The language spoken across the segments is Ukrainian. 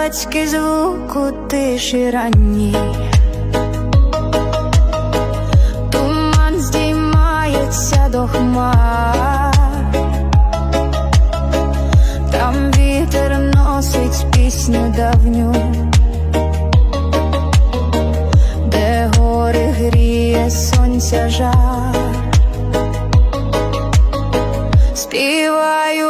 зненацьки звук у тиші ранній. Туман здіймається до хмар, там вітер носить пісню давню, де гори гріє сонця жар. Співаю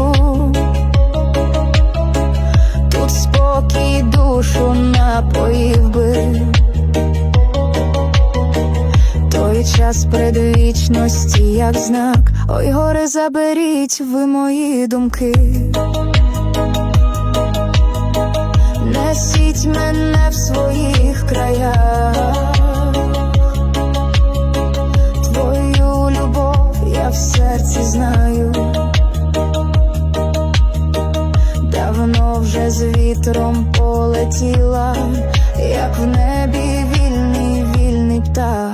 Напоїв би той час предвічності, як знак, ой, горе заберіть ви мої думки. Несіть мене в своїх краях, твою любов я в серці знаю. Вже з вітром полетіла, як в небі вільний, вільний птах.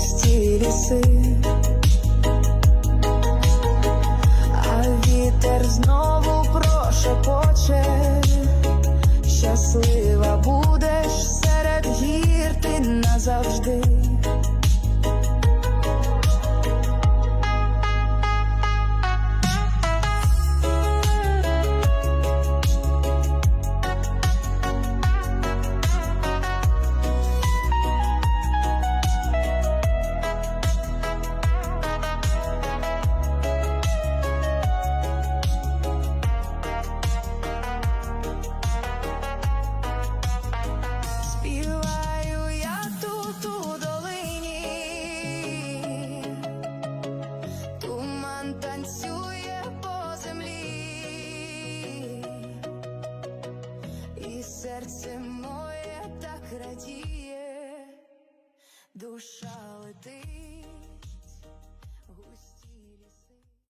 В ті ліси. А вітер знову прошепоче, щаслива будеш серед гір ти назавжди. серце моє так радіє, душа летить. гусь.